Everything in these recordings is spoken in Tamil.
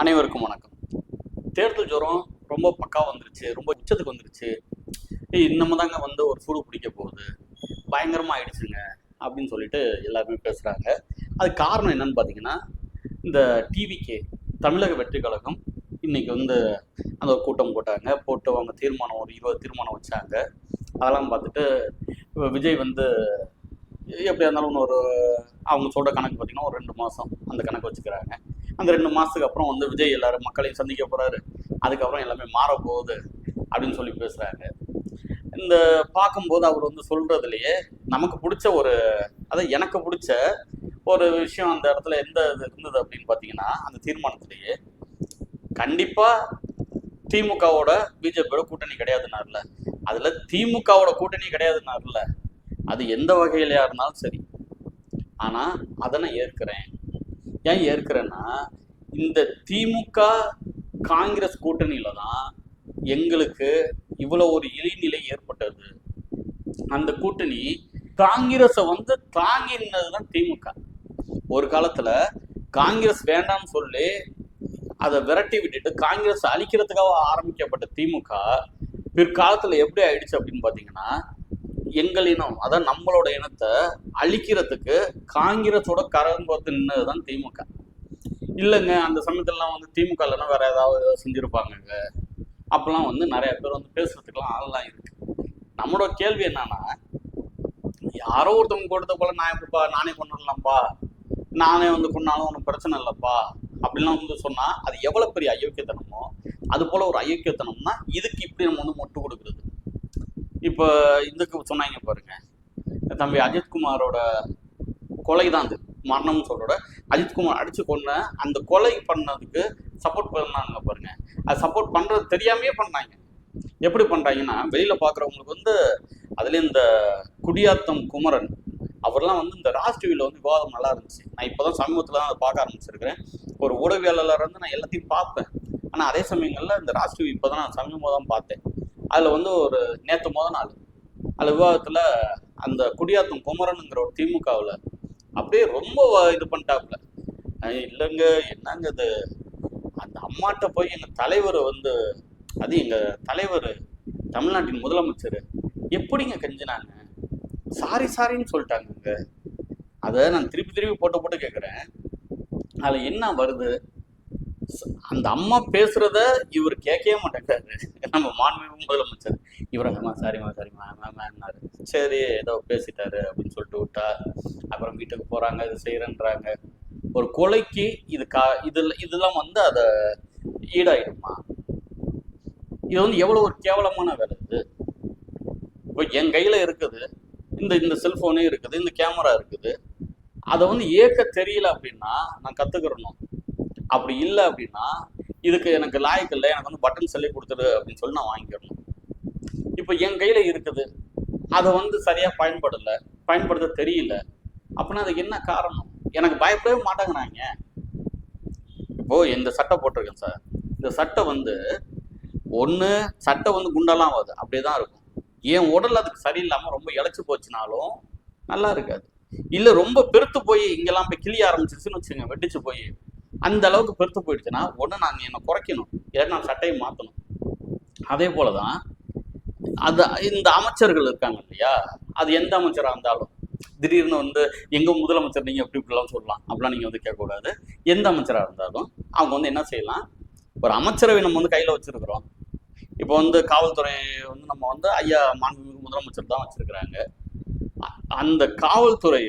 அனைவருக்கும் வணக்கம். தேர்தல் ஜுரம் ரொம்ப பக்கா வந்துருச்சு ரொம்ப உச்சத்துக்கு வந்துருச்சு. ஏய் இன்னமும் தாங்க வந்து ஒரு சூடு பிடிக்க போகுது. பயங்கரமாக ஆயிடுச்சுங்க அப்படின்னு சொல்லிட்டு எல்லாருமே பேசுகிறாங்க அது காரணம் என்னன்னு பார்த்தீங்கன்னா இந்த டிவிகே தமிழக வெற்றி கழகம் இன்னைக்கு வந்து அந்த ஒரு கூட்டம் போட்டாங்க. போட்டு அவங்க தீர்மானம் ஒரு இருபது தீர்மானம் வச்சாங்க. அதெல்லாம் பார்த்துட்டு விஜய் வந்து எப்படியா இருந்தாலும் ஒரு அவங்க சொல்கிற கணக்கு பார்த்தீங்கன்னா ஒரு ரெண்டு மாதம் அந்த கணக்கு வச்சுக்கிறாங்க. அந்த ரெண்டு மாதத்துக்கு அப்புறம் வந்து விஜய் எல்லாரும் மக்களையும் சந்திக்க போறாரு. அதுக்கப்புறம் எல்லாமே மாறப்போகுது போகுது அப்படின்னு சொல்லி பேசுறாங்க. இந்த பார்க்கும்போது அவர் வந்து சொல்றதுலயே நமக்கு பிடிச்ச ஒரு அதாவது எனக்கு பிடிச்ச ஒரு விஷயம் அந்த இடத்துல எந்த இது இருந்தது அப்படின்னு பார்த்தீங்கன்னா அந்த தீர்மானத்திலேயே கண்டிப்பா திமுகவோட பிஜேபியோட கூட்டணி கிடையாதுனார்ல அதுல திமுகவோட கூட்டணி கிடையாதுனார்ல அது எந்த வகையிலையா இருந்தாலும் சரி. ஆனா அதை நான் ஏற்கிறேன். ஏன் ஏற்கிறேன்னா இந்த திமுக காங்கிரஸ் கூட்டணியில தான் எங்களுக்கு இவ்வளவு ஒரு இழிநிலை ஏற்பட்டது. அந்த கூட்டணி காங்கிரஸை வந்து தாங்கினது தான் திமுக. ஒரு காலத்துல காங்கிரஸ் வேண்டாம்னு சொல்லி அதை விரட்டி விட்டுட்டு காங்கிரஸ் அழிக்கிறதுக்காக ஆரம்பிக்கப்பட்ட திமுக பிற்காலத்துல எப்படி ஆயிடுச்சு அப்படின்னு பாத்தீங்கன்னா எங்கள் இனம் அதான் நம்மளோட இனத்தை அழிக்கிறதுக்கு காங்கிரஸோட கரம்பத்து நின்னதுதான் திமுக. இல்லைங்க அந்த சமயத்துலலாம் வந்து திமுக இல்லைன்னா வேற ஏதாவது செஞ்சுருப்பாங்கங்க. அப்பெல்லாம் வந்து நிறைய பேர் வந்து பேசுறதுக்கெல்லாம் ஆள்லாம் இருக்கு. நம்மளோட கேள்வி என்னன்னா யாரோ ஒருத்தவங்க கொடுத்த போல நான் எப்படிப்பா நானே கொண்டுடலாம்ப்பா நானே வந்து கொண்டாலும் ஒன்றும் பிரச்சனை இல்லைப்பா? அப்படிலாம் வந்து சொன்னா அது எவ்வளவு பெரிய அயோக்கியத்தனமோ அது போல ஒரு அயோக்கியத்தனம்னா இதுக்கு இப்படி நம்ம வந்து மொட்டு கொடுக்குறது. இப்போ இதுக்கு சொன்னாங்க பாருங்க. தம்பி அஜித்குமாரோட கொலை தான் அது. மரணம் சொல்றோட. அஜித்குமார் அடிச்சு கொன்ன அந்த கொலை பண்ணதுக்கு சப்போர்ட் பண்ணாங்க பாருங்க. அது சப்போர்ட் பண்றது தெரியாமையே பண்ணாங்க. எப்படி பண்றாங்கன்னா வெளியில பாக்குறவங்களுக்கு வந்து அதுல இந்த குடியாத்தம் குமரன் அவர்லாம் வந்து இந்த ராஜ் டிவியில் வந்து விவாதம் நல்லா இருந்துச்சு. நான் இப்போதான் சமீபத்தில் தான் அதை பார்க்க ஆரம்பிச்சிருக்கிறேன். ஒரு ஊடகவியலாளர் வந்து நான் எல்லாத்தையும் பார்ப்பேன். ஆனால் அதே சமயங்களில் இந்த ராஜ் டிவி இப்போ தான் நான் சமீபமாக தான் பார்த்தேன். அதில் வந்து ஒரு நேற்று முத நாள். அந்த விவாதத்தில் அந்த குடியாத்தம் குமரனுங்கிற ஒரு திமுகவில் அப்படியே ரொம்ப இது பண்ணிட்டாப்புல. இல்லைங்க என்னங்க இது? அந்த அம்மாட்ட போய் எங்கள் தலைவர் வந்து அது எங்கள் தலைவர் தமிழ்நாட்டின் முதலமைச்சர் எப்படிங்க கெஞ்சினாங்க? சாரி சாரின்னு சொல்லிட்டாங்கங்க. அதை நான் திருப்பி திருப்பி போட்டு போட்டு கேட்குறேன் அதில் என்ன வருது? அந்த அம்மா பேசுறத இவர் கேட்கவே மாட்டேங்கிறாரு. நம்ம மாண்பு முதலமைச்சர் இவர் அம்மா சாரிம்மா சாரிம்மா மேம்னாரு சரி ஏதோ பேசிட்டாரு அப்படின்னு சொல்லிட்டு விட்டா அப்புறம் வீட்டுக்கு போறாங்க இது செய்யறேன்றாங்க ஒரு கொலைக்கு இது கா இதுல இதெல்லாம் வந்து அதை ஈடாயிடுமா? இது வந்து எவ்வளவு ஒரு கேவலமான வேலை இது. இப்போ என் கையில இருக்குது. இந்த இந்த செல்போனே இருக்குது. இந்த கேமரா இருக்குது. அதை வந்து ஏற்க தெரியல அப்படின்னா நான் கத்துக்கிறணும். அப்படி இல்லை அப்படின்னா இதுக்கு எனக்கு லாய்க்கு இல்லை எனக்கு வந்து பட்டன் சொல்லி கொடுத்துரு அப்படின்னு சொல்லி நான் வாங்கிக்கிறணும் இப்போ என் கையில் இருக்குது. அதை வந்து சரியாக பயன்படலை பயன்படுத்த தெரியல. அப்படின்னா அதுக்கு என்ன காரணம்? எனக்கு பயப்படவே மாட்டாங்கிறாங்க. இப்போ இந்த சட்டை போட்டிருக்கேன் சார். இந்த சட்டை வந்து ஒன்று சட்டை வந்து குண்டெல்லாம் ஆகாது. அப்படியே தான் இருக்கும். என் உடல் அதுக்கு சரியில்லாமல் ரொம்ப இழைச்சி போச்சுனாலும் நல்லா இருக்காது. இல்லை ரொம்ப பெருத்து போய் இங்கெல்லாம் போய் கிளிய ஆரம்பிச்சிருச்சுன்னு வச்சுங்க வெட்டிச்சு போய். அந்த அளவுக்கு பெருத்து போயிடுச்சுன்னா ஒன்று நாங்கள் என்னை குறைக்கணும். இல்லை நான் சட்டையை மாற்றணும் அதே போல தான் அது இந்த அமைச்சர்கள் இருக்காங்க இல்லையா? அது எந்த அமைச்சராக இருந்தாலும் திடீர்னு வந்து எங்கள் முதலமைச்சர் நீங்கள் எப்படி இப்படிலாம் சொல்லலாம். அப்படிலாம் நீங்கள் வந்து கேட்கக்கூடாது. எந்த அமைச்சராக இருந்தாலும் அவங்க வந்து என்ன செய்யலாம்? ஒரு அமைச்சரவை நம்ம வந்து கையில் வச்சிருக்கிறோம். இப்போ வந்து காவல்துறை வந்து நம்ம வந்து ஐயா மாண்புமிகு முதலமைச்சர் தான் வச்சுருக்குறாங்க. அந்த காவல்துறை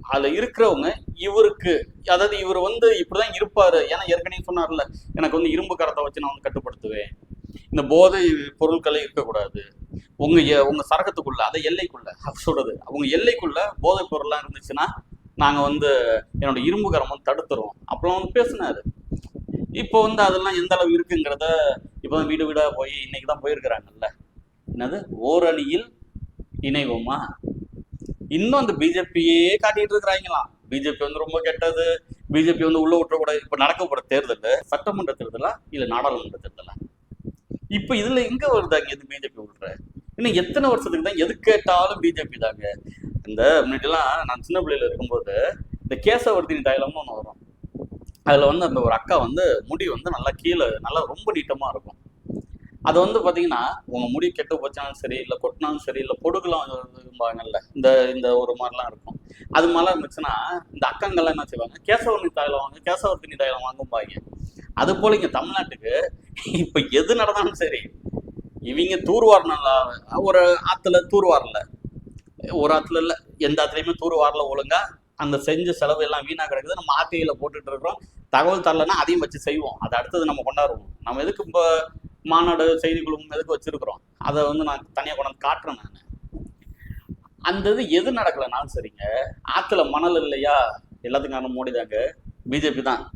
அதுல இருக்கிறவங்க இவருக்கு அதாவது இவர் வந்து இப்படிதான் இருப்பாரு. ஏன்னா ஏற்கனவே சொன்னார்ல எனக்கு வந்து இரும்பு கரத்தை வச்சு நான் வந்து கட்டுப்படுத்துவேன். இந்த போதை பொருட்களே இருக்கக்கூடாது. உங்க எ- உங்க சரகத்துக்குள்ள அதை எல்லைக்குள்ள சொல்றது அவங்க எல்லைக்குள்ள போதைப் பொருள்லாம் இருந்துச்சுன்னா நாங்க வந்து என்னோட இரும்பு கரம் வந்து தடுத்துருவோம். அப்பெல்லாம் வந்து பேசினாரு. இப்போ வந்து அதெல்லாம் எந்த அளவு இருக்குங்கிறத இப்போ வீடு வீடா போய் இன்னைக்கு தான் போயிருக்கிறாங்கல்ல. என்னது? ஓரணியில் இணைவோமா? இன்னும் அந்த பிஜேபியே காட்டிட்டு இருக்கிறாங்களாம். பிஜேபி வந்து ரொம்ப கெட்டது. பிஜேபி வந்து உள்ள விட்டுறக்கூடாது இப்போ நடக்க போற தேர்தல் சட்டமன்ற தேர்தலா இல்ல நாடாளுமன்ற தேர்தலா? இப்போ இதுல எங்க வருதாங்க எது பிஜேபி விடுற இன்னும் எத்தனை வருஷத்துக்கு தான் எது கேட்டாலும் பிஜேபி தாங்க. இந்த முன்னாடிலாம் நான் சின்ன பிள்ளையில இருக்கும்போது இந்த கேசவர்த்தினி தைலம்னு ஒன்று வரும். அதில் வந்து அந்த ஒரு அக்கா வந்து முடி வந்து நல்லா கீழே நல்லா ரொம்ப நீட்டமாக இருக்கும். அது வந்து பார்த்தீங்கன்னா உங்கள் முடி கெட்டு போச்சாலும் சரி இல்லை கொட்டினாலும் சரி இல்லை பொடுகுலாம் இருக்கும்பாங்கல்ல இந்த இந்த ஒரு மாதிரிலாம் இருக்கும். அது மாதிரிலாம் இருந்துச்சுன்னா இந்த அக்கங்கள்லாம் என்ன செய்வாங்க? கேசவர்ணி தாயில வாங்க கேசவர்த்தினி தாயில வாங்கும்பாங்க. அது போல இங்கே தமிழ்நாட்டுக்கு இப்போ எது நடந்தாலும் சரி இவங்க தூர்வாரினால ஒரு ஆற்றுல தூர்வாரல ஒரு ஆற்றுல இல்லை எந்த ஆற்றுலையுமே தூர்வாரல ஒழுங்கா அந்த செஞ்ச செலவு எல்லாம் வீணாக கிடக்குது நம்ம ஆர்டிஐயில் போட்டுட்டு இருக்கிறோம். தகவல் தரலன்னா அதையும் வச்சு செய்வோம். அதை அடுத்தது நம்ம கொண்டாடுவோம். நம்ம எதுக்கு இப்போ மாநாடு செய்திக்குழுவும் எதுக்கு வச்சிருக்கிறோம்? அதை வந்து நான் தனியாக கொண்டாந்து காட்டுறேன் நான். அந்த இது எது நடக்கலைனாலும் சரிங்க ஆற்றுல மணல் இல்லையா? எல்லாத்துக்கும் காரணம் மோடி தாங்க. பிஜேபி தான்.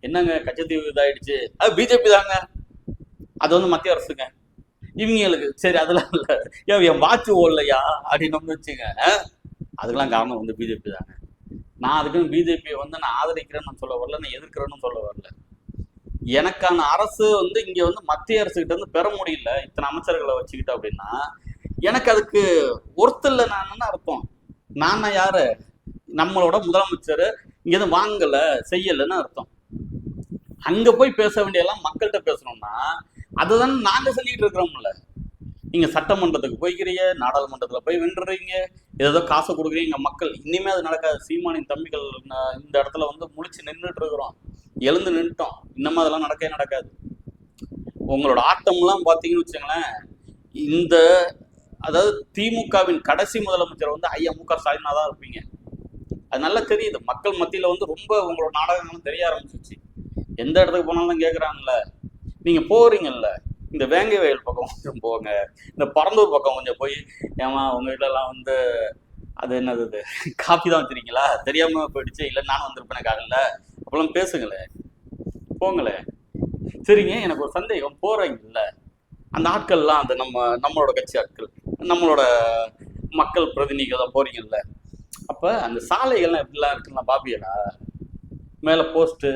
என்னங்க கச்சத்தீவு இதாயிடுச்சு? அது பிஜேபி தாங்க. அது வந்து மத்திய அரசுங்க. இவங்களுக்கு சரி அதெல்லாம் இல்லை. ஏன் என் வாட்ச் ஓடலையா? அப்படின்னு வச்சுங்க. அதுக்கெல்லாம் காரணம் வந்து பிஜேபி தாங்க. நான் அதுக்குன்னு பிஜேபியை வந்து நான் ஆதரிக்கிறேன்னு சொல்ல வரல நான் எதிர்க்கிறேன்னு சொல்ல வரல. எனக்கான அரசு வந்து இங்க வந்து மத்திய அரசு கிட்ட இருந்து பெற முடியல. இத்தனை அமைச்சர்களை வச்சுக்கிட்டோம் அப்படின்னா எனக்கு அதுக்கு ஒருத்தல்ல நான் அர்த்தம். நான் யாரு? நம்மளோட முதலமைச்சர். இங்க இருந்து வாங்கல செய்யலைன்னு அர்த்தம். அங்க போய் பேச வேண்டியெல்லாம் மக்கள்கிட்ட பேசணும்னா அதுதான் நாங்க சொல்லிட்டு இருக்கிறோம்ல. நீங்க சட்டமன்றத்துக்கு போய்க்கிறீங்க நாடாளுமன்றத்துல போய் வென்றுறீங்க ஏதோ காசை கொடுக்குறீங்க மக்கள். இனிமே அது நடக்காது. சீமானின் தம்பிகள் இந்த இடத்துல வந்து முழிச்சு நின்றுட்டு இருக்கிறோம். எழுந்து நின்றுட்டோம் இன்னமும் அதெல்லாம் நடக்கவே நடக்காது. உங்களோட ஆட்டம்லாம் பார்த்தீங்கன்னு வச்சுங்களேன் இந்த அதாவது திமுகவின் கடைசி முதலமைச்சர் வந்து ஐயா மு க ஸ்டாலினா தான் இருப்பீங்க. அது நல்லா தெரியுது. மக்கள் மத்தியில் வந்து ரொம்ப உங்களோட நாடகங்களும் தெரிய ஆரம்பிச்சிச்சு எந்த இடத்துக்கு போனாலும் கேட்குறாங்கல்ல நீங்கள் போகிறீங்கல்ல இந்த வேங்கை வயல் பக்கம் கொஞ்சம் போங்க. இந்த பரந்தூர் பக்கம் கொஞ்சம் போய் ஏமா உங்க வீட்டிலலாம் வந்து அது என்னது காப்பி தான் வச்சுருக்கீங்களா? தெரியாமல் போயிடுச்சு. இல்லை நானும் வந்திருப்பேனே காலையில் அப்பெல்லாம் பேசுங்களேன் போங்களேன் சரிங்க எனக்கு ஒரு சந்தேகம். போறீங்கல்ல. அந்த ஆட்கள்லாம் அந்த நம்ம நம்மளோட கட்சி ஆட்கள் நம்மளோட மக்கள் பிரதிநிதிகள் தான் போறீங்கல்ல. அப்ப அந்த சாலைகள்லாம் எப்படிலாம் இருக்குன்னா பாபியடா? மேல போஸ்ட்டு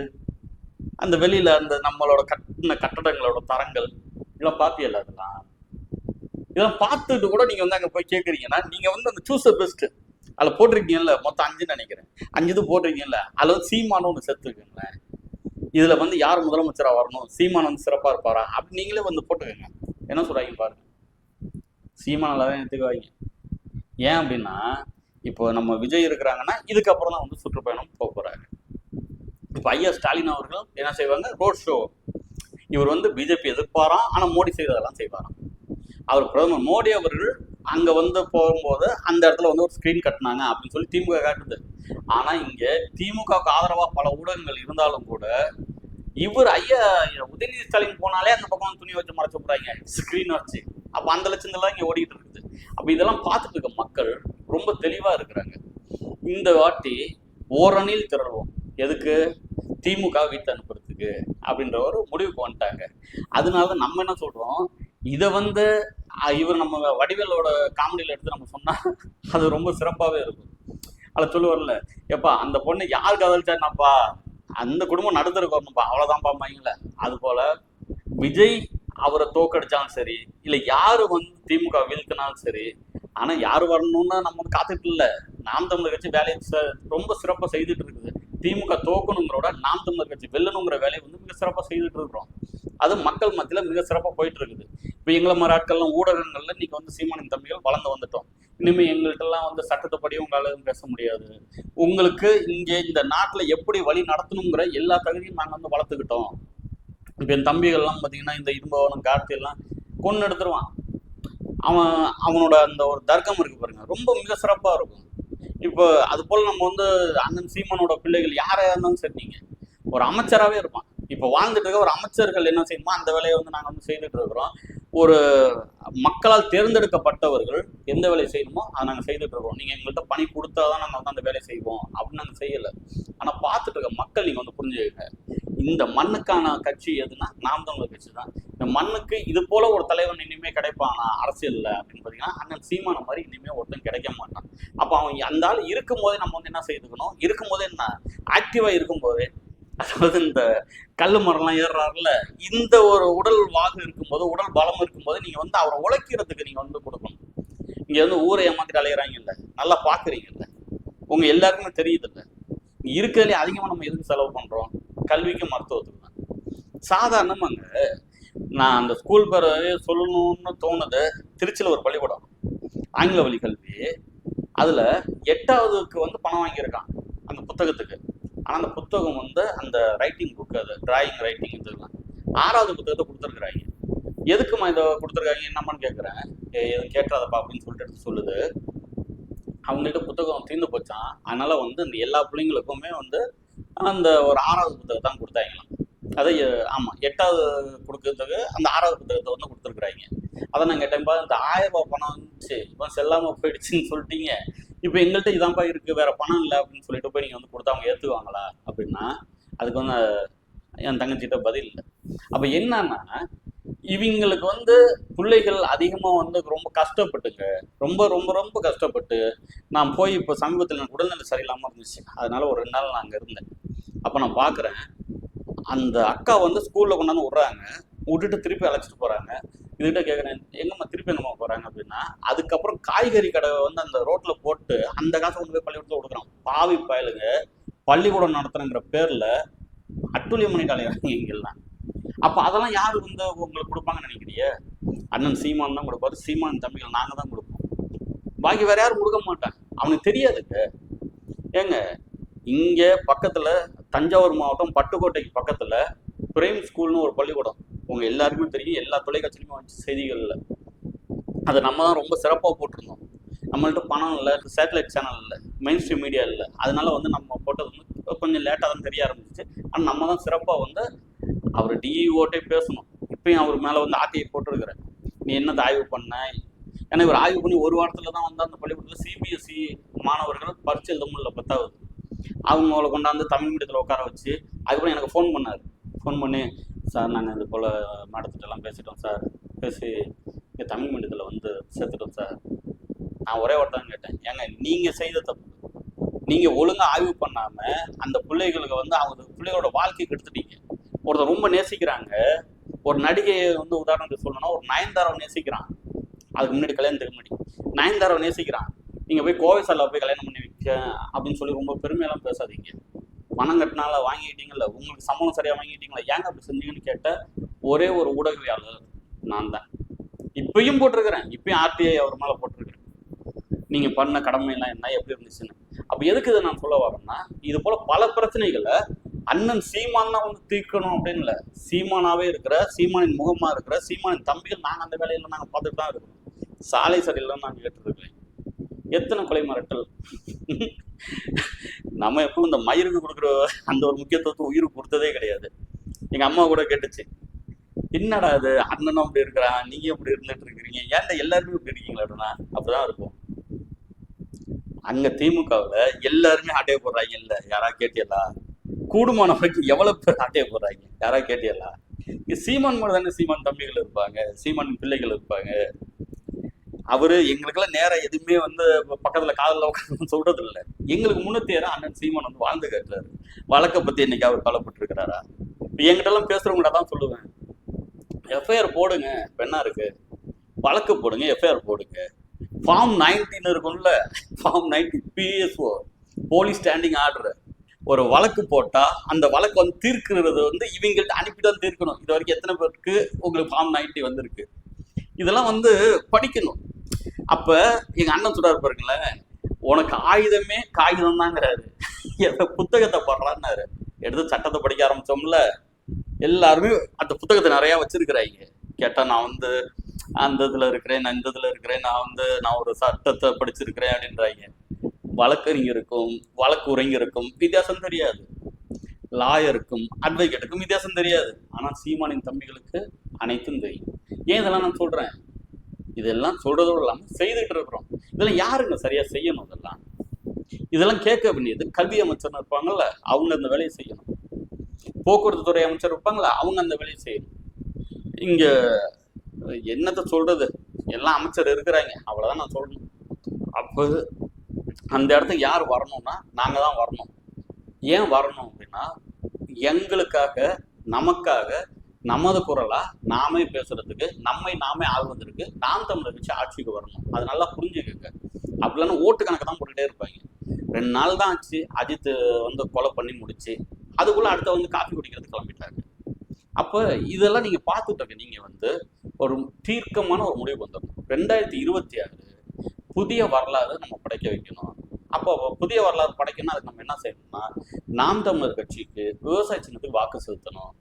அந்த வெளியில அந்த நம்மளோட கட்டின கட்டடங்களோட தரங்கள் இதெல்லாம் பாப்பியல்ல அதெல்லாம்? இதெல்லாம் பார்த்துட்டு கூட நீங்க வந்து அங்க போய் கேக்குறீங்கன்னா நீங்க வந்து அந்த சூஸ் பெஸ்ட்டு அதில் போட்டிருக்கீங்கல்ல மொத்தம் அஞ்சுன்னு நினைக்கிறேன். அஞ்சு இது போட்டிருக்கீங்கல்ல அதில் சீமானு ஒன்று சேர்த்துருக்கீங்களேன் இதில் வந்து யார் முதலமைச்சராக வரணும்? சீமான் வந்து சிறப்பாக இருப்பாரா? அப்படி நீங்களே வந்து போட்டுக்கோங்க. என்ன சொல்கிறாங்க பாருங்க. சீமானில் தான் எடுத்துக்குவாங்க. ஏன் அப்படின்னா இப்போ நம்ம விஜய் இருக்கிறாங்கன்னா இதுக்கப்புறம் தான் வந்து சுற்றுப்பயணம் போக போகிறாரு இப்போ ஐயா ஸ்டாலின் அவர்கள் என்ன செய்வாங்க? Road show. இவர் வந்து பிஜேபி எதிர்ப்பாராம் ஆனால் மோடி செய்கிறதெல்லாம் செய்வாராம். அவர் பிரதமர் மோடி அவர்கள் அங்க வந்து போகும்போது அந்த இடத்துல வந்து ஒரு ஸ்கிரீன் கட்டினாங்க அப்படின்னு சொல்லி திமுக காட்டுது. ஆனா இங்க திமுகவுக்கு ஆதரவா பல ஊடகங்கள் இருந்தாலும் கூட இவர் ஐயா உதயநிதி ஸ்டாலின் போனாலே அந்த பக்கம் துணி வச்சு மறைச்சு விடுறாங்க. ஸ்கிரீன் வச்சு. அப்ப அந்த லட்சத்துல இங்கே இங்க ஓடிட்டு இருக்குது. அப்ப இதெல்லாம் பார்த்துட்டு இருக்க மக்கள் ரொம்ப தெளிவா இருக்கிறாங்க. இந்த வாட்டி ஓரணியில் திரள்வோம். எதுக்கு? திமுக வீட்டு அனுப்புறதுக்கு அப்படின்ற ஒரு முடிவுக்கு வந்துட்டாங்க. அதனால நம்ம என்ன சொல்றோம்? இதை வந்து இவர் நம்ம வடிவேலோட காமெடியில எடுத்து நம்ம சொன்னா அது ரொம்ப சிறப்பாகவே இருக்கும். அதில் சொல்லுவார்ல எப்பா அந்த பொண்ணு யார் காதலிச்சாருனாப்பா? அந்த குடும்பம் நடுத்தருக்கு வரணும்ப்பா அவ்வளோதான் பாப்பாங்கள அது போல விஜய் அவரை தோக்கடிச்சாலும் சரி இல்லை யார் வந்து திமுக வீழ்த்தினாலும் சரி ஆனா யார் வரணும்னு நம்ம வந்து காத்துட்டு இல்லை. நாம் தமிழர் கட்சி வேலையை ரொம்ப சிறப்பாக செய்துட்டு இருக்குது. திமுக தோக்கணுங்கிறோட நாம் தமிழர் கட்சி வெல்லணுங்கிற வேலையை வந்து மிக சிறப்பாக செய்துட்டு இருக்கிறோம். அது மக்கள் மத்தியில் மிக சிறப்பாக போயிட்டு இருக்குது இப்போ எங்களை மாதிரி ஆட்கள்லாம் ஊடகங்கள்ல இன்னைக்கு வந்து சீமானின் தம்பிகள் வளர்ந்து வந்துட்டோம். இனிமேல் எங்கள்கிட்டலாம் வந்து சட்டத்தைப்படி உங்களால் பேச முடியாது. உங்களுக்கு இங்கே இந்த நாட்டில் எப்படி வழி நடத்தணுங்கிற எல்லா தகுதியும் நாங்கள் வந்து வளர்த்துக்கிட்டோம். இப்போ என் தம்பிகள்லாம் பார்த்தீங்கன்னா இந்த இரும்பவனம் கார்த்தியெல்லாம் கொண்டு எடுத்துருவான் அவன் அவனோட அந்த ஒரு தர்க்கம் இருக்கு பாருங்க. ரொம்ப மிக சிறப்பாக இருக்கும். இப்போ அது போல் நம்ம வந்து அண்ணன் சீமானோட பிள்ளைகள் யாராக இருந்தாலும் சரி நீங்கள் ஒரு அமைச்சராகவே இருப்பான். இப்போ வாழ்ந்துட்டு இருக்க ஒரு அமைச்சர்கள் என்ன செய்யணுமோ அந்த வேலையை வந்து நாங்கள் வந்து செய்துட்டு இருக்கிறோம். ஒரு மக்களால் தேர்ந்தெடுக்கப்பட்டவர்கள் எந்த வேலையை செய்யணுமோ அதை நாங்கள் செய்துட்டு இருக்கோம் நீங்கள் எங்கள்கிட்ட பணி கொடுத்தா தான் நாங்கள் வந்து அந்த வேலையை செய்வோம் அப்படின்னு நாங்கள் செய்யலை. ஆனால் பார்த்துட்டு இருக்க மக்கள் நீங்கள் வந்து புரிஞ்சுக்கங்க. இந்த மண்ணுக்கான கட்சி எதுனா நாம் தமிழர் கட்சி தான். இந்த மண்ணுக்கு இது போல ஒரு தலைவன் இனிமே கிடைப்பானா? அரசியல்ல அப்படின்னு பார்த்தீங்கன்னா அண்ணன் சீமான மாதிரி இனிமே ஒருத்தன் கிடைக்க மாட்டான். அப்போ அவன் அந்த ஆள் இருக்கும் போதே நம்ம வந்து என்ன செய்துக்கணும்? இருக்கும் போதே என்ன ஆக்டிவா இருக்கும்போதே அதாவது இந்த கல்லு மரம்லாம் ஏறுறாருல இந்த ஒரு உடல் வாகு இருக்கும்போது உடல் பலம் இருக்கும்போது நீங்க வந்து அவரை உழைக்கிறதுக்கு நீங்க வந்து கொடுக்கணும். இங்க வந்து ஊரை ஏமாத்திட்டு அலையிறாங்கல்ல நல்லா பாக்குறீங்கல்ல. உங்க எல்லாருக்குமே தெரியுதுல்ல. இருக்கிறதுலே அதிகமாக நம்ம எதுக்கு செலவு பண்ணுறோம் கல்விக்கும் மருத்துவத்துக்கு தான். சாதாரணமாங்க நான் அந்த ஸ்கூல் பேர சொல்லணும்னு தோணுது. திருச்சியில் ஒரு பள்ளிக்கூடம். ஆங்கில வழி கல்வி. அதில் எட்டாவதுக்கு வந்து பணம் வாங்கியிருக்கான் அந்த புத்தகத்துக்கு. ஆனால் அந்த புத்தகம் வந்து அந்த ரைட்டிங் புக் அது டிராயிங் ரைட்டிங் இதெல்லாம் ஆறாவது புத்தகத்தை கொடுத்துருக்குறாங்க. எதுக்குமா இதை கொடுத்துருக்காங்க? என்னம்மான்னு கேட்குறேன் எதுவும் கேட்டுறாதப்பா அப்படின்னு சொல்லிட்டு எடுத்து சொல்லுது. அவங்கள்ட்ட புத்தகம் தீர்ந்து போச்சான் அதனால் வந்து இந்த எல்லா பிள்ளைங்களுக்குமே வந்து அந்த ஒரு ஆறாவது புத்தகம் தான் கொடுத்தாங்களாம். அதை ஆமாம் எட்டாவது கொடுக்கறதுக்கு அந்த ஆறாவது புத்தகத்தை வந்து கொடுத்துருக்குறாங்க. அதை நான் கேட்டேன்ப்பா இந்த ஆயிரம் ரூபாய் பணம் வந்துச்சு இப்போ செல்லாமல் போயிடுச்சுன்னு சொல்லிட்டீங்க. இப்போ எங்கள்கிட்ட இதான்ப்பா இருக்கு வேற பணம் இல்லை அப்படின்னு சொல்லிட்டு போய் நீங்க வந்து கொடுத்தா அவங்க ஏற்றுவாங்களா அப்படின்னா அதுக்கு வந்து என் தங்கச்சிட்ட பதில் இல்லை. அப்ப என்னன்னா இவங்களுக்கு வந்து பிள்ளைகள் அதிகமாக வந்து ரொம்ப கஷ்டப்பட்டுங்க ரொம்ப ரொம்ப ரொம்ப கஷ்டப்பட்டு நான் போய் இப்போ சமீபத்தில் எனக்கு உடல்நிலை சரியில்லாமல் இருந்துச்சு. அதனால ஒரு ரெண்டு நாள் நான் அங்கே இருந்தேன். அப்போ நான் பார்க்குறேன் அந்த அக்கா வந்து ஸ்கூலில் கொண்டாந்து விட்றாங்க. விட்டுட்டு திருப்பி அழைச்சிட்டு போகிறாங்க இதுகிட்ட கேட்குறேன் எங்கம்மா திருப்பி எங்கம்மா போகிறாங்க அப்படின்னா அதுக்கப்புறம் காய்கறி கடை வந்து அந்த ரோட்டில் போட்டு அந்த காசை கொண்டு போய் பள்ளிக்கூடத்தில் கொடுக்குறான். பாவி பயலுங்க. பள்ளிக்கூடம் நடத்துறங்கிற பேரில் அட்டுழியம் பண்ணி இங்கெல்லாம் அப்போ அதெல்லாம் யார் வந்து உங்களுக்கு கொடுப்பாங்கன்னு நினைக்கிறீங்க அண்ணன் சீமான் தான் கொடுப்பாரு. சீமான் தம்பிகள் நாங்கள் தான் கொடுப்போம். பாக்கி வேற யாரும் கொடுக்க மாட்டாங்க. அவனுக்கு தெரியாதுங்க. ஏங்க இங்க பக்கத்துல தஞ்சாவூர் மாவட்டம் பட்டுக்கோட்டைக்கு பக்கத்துல பிரேம் ஸ்கூல்னு ஒரு பள்ளிக்கூடம். உங்க எல்லாருக்குமே தெரியும் எல்லா தொலைக்காட்சியிலுமே வந்துச்சு செய்திகள்ல. அதை நம்ம தான் ரொம்ப சிறப்பாக போட்டிருந்தோம். நம்மள்ட்ட பணம் இல்லை சேட்டலைட் சேனல் இல்லை மெயின் ஸ்ட்ரீம் மீடியா இல்லை. அதனால வந்து நம்ம போட்டது வந்து கொஞ்சம் லேட்டாக தான் தெரிய ஆரம்பிச்சிச்சு. ஆனால் நம்ம தான் சிறப்பாக வந்து அவர் டிஇஓட்டே பேசணும். இப்பயும் அவர் மேலே வந்து ஆட்டையை போட்டிருக்கிறேன் நீ என்னத்தை ஆய்வு பண்ண? ஏன்னா இவர் ஆய்வு பண்ணி ஒரு வாரத்தில் தான் வந்து அந்த பள்ளிக்கூடத்தில் சிபிஎஸ்சி மாணவர்கள் பரிச்சை எழுத முடியல பத்தாவது அவங்கள கொண்டாந்து தமிழ் மீடியத்தில் உட்கார வச்சு அதுக்கப்புறம் எனக்கு ஃபோன் பண்ணார். ஃபோன் பண்ணி சார். நாங்கள் இது போல் மாடத்துட்டெல்லாம் பேசிட்டோம் சார். பேசி இங்கே தமிழ் மீடியத்தில் வந்து சேர்த்துட்டோம் சார். நான் ஒரே வார்த்தை தான் கேட்டேன். ஏங்க நீங்கள் செய்த தப்பு நீங்கள் ஒழுங்காக ஆய்வு பண்ணாமல் அந்த பிள்ளைகளுக்கு வந்து அவங்க பிள்ளைகளோட வாழ்க்கை கெடுத்துட்டீங்க. ஒருத்தர் ரொம்ப நேசிக்கிறாங்க. ஒரு நடிகையை வந்து உதாரணத்துக்கு சொல்லணும்னா ஒரு நயன்தாராவை நேசிக்கிறான். அதுக்கு முன்னாடி கல்யாணத்துக்கு முன்னாடி. நயன்தாராவை நேசிக்கிறான். நீங்கள் போய் கோவை சாலில் போய் கல்யாணம் பண்ணி வைக்க அப்படின்னு சொல்லி ரொம்ப பெருமையெல்லாம் பேசாதீங்க. பணம் கட்டினால வாங்கிக்கிட்டீங்கல்ல உங்களுக்கு சம்பளம் சரியா வாங்கிக்கிட்டீங்களா ஏங்க அப்படி செஞ்சீங்கன்னு கேட்ட ஒரே ஒரு ஊடகவியாளர் நான் தான். இப்பயும் போட்டிருக்கிறேன். இப்பயும் ஆர்டிஐ அவர் மேல போட்டிருக்கிறேன். நீங்க பண்ண கடமையெல்லாம் என்ன? எப்படி இருந்துச்சுன்னு. அப்ப எதுக்கு இதை நான் சொல்ல வரேன்னா இது போல பல பிரச்சனைகளை அண்ணன் சீமான் தான் வந்து தீர்க்கணும் அப்படின்னு இல்ல. சீமானாவே இருக்கிற சீமானின் முகமா இருக்கிற சீமானின் தம்பிகள் நாங்கள் அந்த வேலையில நாங்கள் பார்த்துட்டு தான் இருக்கிறோம் சாலை சரியில்லைன்னு நாங்கள் கேட்டிருக்கேன். எத்தனை கொலை மிரட்டல்? நம்ம எப்பவும் இந்த மயிருக்கு கொடுக்குற அந்த ஒரு முக்கியத்துவத்தை உயிருக்கு கொடுத்ததே கிடையாது. எங்க அம்மா கூட கேட்டுச்சு. என்னடா அது அண்ணனும் அப்படி இருக்கிறான். நீங்க அப்படி இருந்துட்டு இருக்கிறீங்க. ஏன்டா எல்லாருமே இப்படி இருக்கீங்களாடா அப்படிதான் இருக்கும். அங்க திமுகவுல எல்லாருமே ஆட்டையை போடுறாங்க. இல்ல யாரா கேட்டியலா கூடுமான வரைக்கும் எவ்வளவு பேர் ஆட்டையை போடுறாங்க? யாரா கேட்டியலா சீமான் மட்டும் தானே சீமான் தம்பிகள் இருப்பாங்க. சீமான் பிள்ளைகள் இருப்பாங்க. அவரு எங்களுக்கெல்லாம் நேரம் எதுவுமே வந்து பக்கத்துல காதல உட்காந்து சொல்றது இல்ல எங்களுக்கு முன்னத்தேர அண்ணன் சீமான் வந்து வாழ்ந்து காட்டுறாரு. வழக்கை பத்தி இன்னைக்கு அவர் கவலைப்பட்டு இப்போ என்கிட்ட எல்லாம் பேசுறவங்கள்ட்ட தான் சொல்லுவேன். எஃப்ஐஆர் போடுங்க பெண்ணா என்ன இருக்கு? வழக்கு போடுங்க எஃப்ஐஆர் போடுங்க. ஃபார்ம் நைன்டீன் இருக்கும்ல form nineteen PSO police standing order ஒரு வழக்கு போட்டா அந்த வழக்கு வந்து தீர்க்கிறது வந்து இவங்கள்ட்ட அனுப்பிட்டு தான் தீர்க்கணும். இது வரைக்கும் எத்தனை பேருக்கு உங்களுக்கு ஃபார்ம் நைன்டி வந்திருக்கு? இதெல்லாம் வந்து படிக்கணும். அப்ப எங்க அண்ணன் சொல்றாரு பாருங்களேன் உனக்கு ஆயுதமே காகிதம் தாங்கிறாரு புத்தகத்தை படுறான்னாரு. எடுத்து சட்டத்தை படிக்க ஆரம்பிச்சோம்ல எல்லாருமே அந்த புத்தகத்தை நிறைய வச்சிருக்கிறாங்க. கேட்டா நான் வந்து அந்த இதுல இருக்கிறேன் நான் இந்த இதுல இருக்கிறேன் நான் வந்து நான் ஒரு சட்டத்தை படிச்சிருக்கிறேன் அப்படின்றாங்க. வழக்கறிஞருக்கும் வழக்கு உரைஞருக்கும் வித்தியாசம் தெரியாது. லாயருக்கும் அட்வொகேட்டுக்கும் வித்தியாசம் தெரியாது. ஆனா சீமானின் தம்பிகளுக்கு அனைத்தும் தெரியும். ஏன் இதெல்லாம் நான் சொல்றேன்? இதெல்லாம் சொல்றதோடு இல்லாம செய்துட்டு இருக்கிறோம். இதெல்லாம் யாருங்க சரியா செய்யணும் இதெல்லாம்? இதெல்லாம் கேட்க வேண்டியது கல்வி அமைச்சர் இருப்பாங்கல்ல அவங்க அந்த வேலையை செய்யணும். போக்குவரத்து துறை அமைச்சர் இருப்பாங்களா அவங்க அந்த வேலையை செய்யணும். இங்க என்னத்தை சொல்றது? எல்லாம் அமைச்சர் இருக்கிறாங்க அவ்வளவுதான் நான் சொல்லணும். அப்போ அந்த இடத்துக்கு யார் வரணும்னா நாங்க தான் வரணும். ஏன் வரணும் அப்படின்னா எங்களுக்காக நமக்காக நமது குரலா நாமே பேசுறதுக்கு நம்மை நாமே ஆள்வதற்கு நாம் தமிழர் கட்சி ஆட்சிக்கு வரணும். அது நல்லா புரிஞ்சுக்கங்க. அப்படிலாம் ஓட்டு கணக்கு தான் போட்டுகிட்டே இருப்பாங்க. ரெண்டு நாள் தான் ஆச்சு. அஜித் வந்து கொலை பண்ணி முடிச்சு அதுக்குள்ள அடுத்த வந்து காஃபி குடிக்கிறது கிளம்பிட்டாங்க அப்போ இதெல்லாம் நீங்க பார்த்துட்டு நீங்கள் நீங்க வந்து ஒரு தீர்க்கமான ஒரு முடிவு வந்துடணும். ரெண்டாயிரத்தி இருபத்தி ஆறு புதிய வரலாறு நம்ம படைக்க வைக்கணும். அப்போ புதிய வரலாறு படைக்கணும் அதுக்கு நம்ம என்ன செய்யணும்னா நாம் தமிழர் கட்சிக்கு விவசாய சின்னத்துக்கு வாக்கு செலுத்தணும்.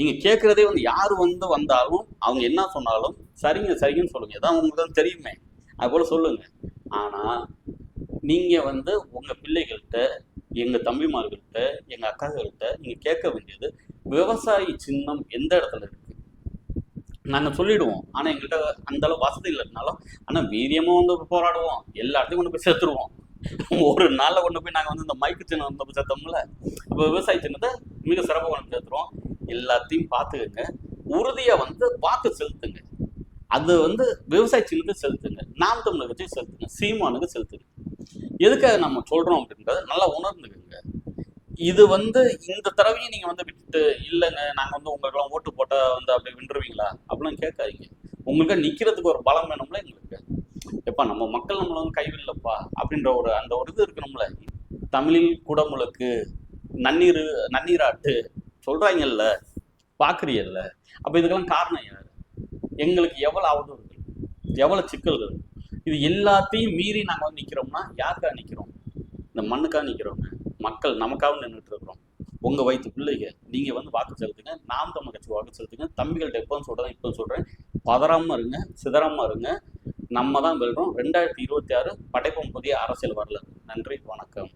நீங்க கேட்கறதே வந்து யார் வந்து வந்தாலும் அவங்க என்ன சொன்னாலும் சரிங்க சரிங்கன்னு சொல்லுங்க. இதான் உங்களுக்கு தான் தெரியுமே. அது போல சொல்லுங்க. ஆனா நீங்க வந்து உங்க பிள்ளைகள்கிட்ட எங்க தம்பிமார்கள்ட்ட எங்க அக்காக்கள்கிட்ட நீங்க கேட்க வேண்டியது விவசாயி சின்னம் எந்த இடத்துல இருக்கு? நாங்கள் சொல்லிடுவோம். ஆனா எங்கள்கிட்ட அந்த அளவு வசதி இல்லைனாலும் ஆனா வீரியமா வந்து போராடுவோம். எல்லா இடத்தையும் கொண்டு போய் சேர்த்துருவோம் ஒரு நாள்ல கொண்டு போய் நாங்க வந்து இந்த மைக்கு சின்னம் வந்து சேர்த்தோம்ல இப்போ விவசாய சின்னத்தை மிக சிறப்பாக கொண்டு சேர்த்துருவோம் எல்லாத்தையும் பார்த்துக்கங்க. உறுதியை வந்து பார்த்து செலுத்துங்க. அது வந்து விவசாய செலுத்துங்க. நாம் தமிழர் செலுத்துங்க. சீமானுக்கு செலுத்துங்க. எதுக்காக நம்ம சொல்கிறோம் அப்படின்றத நல்லா உணர்ந்துக்குங்க. இது வந்து இந்த தடவையும் நீங்கள் வந்து விட்டுட்டு இல்லைங்க நாங்கள் வந்து உங்களுக்கெல்லாம் ஓட்டு போட்டால் வந்து அப்படி விண்டுருவீங்களா அப்படிலாம் கேட்காதீங்க. உங்களுக்கு நிற்கிறதுக்கு ஒரு பலம் வேணும்ல எங்களுக்கு. எப்பா நம்ம மக்கள் நம்மளை வந்து கைவில்லப்பா அப்படின்ற ஒரு அந்த ஒரு இது இருக்கணும்ல தமிழில் குடமுழுக்கு நன்னீர் நன்னீராட்டு சொல்றாங்கல்ல பாக்குறீங்கல்ல அப்ப இதுக்கெல்லாம் காரணம் யார்? எங்களுக்கு எவ்வளவு அவதூறுகள் எவ்வளவு சிக்கல்கள்? இது எல்லாத்தையும் மீறி நாங்க வந்து நிக்கிறோம்னா யாருக்காக நிக்கிறோம்? இந்த மண்ணுக்காக நிக்கிறோங்க மக்கள் நமக்காக நின்றுட்டு இருக்கிறோம். உங்க வயிற்று பிள்ளைங்க நீங்க வந்து வாக்கு செலுத்துங்க நாம் தமிழ் கட்சி வாக்கு செலுத்துங்க தம்பிகள்ட்ட எப்போன்னு சொல்றேன் இப்போ சொல்றேன். பதறாம இருங்க சிதறாம இருங்க. நம்ம தான் வெல்றோம். ரெண்டாயிரத்தி இருபத்தி ஆறு படைப்போம் புதிய அரசியல் வரல நன்றி வணக்கம்.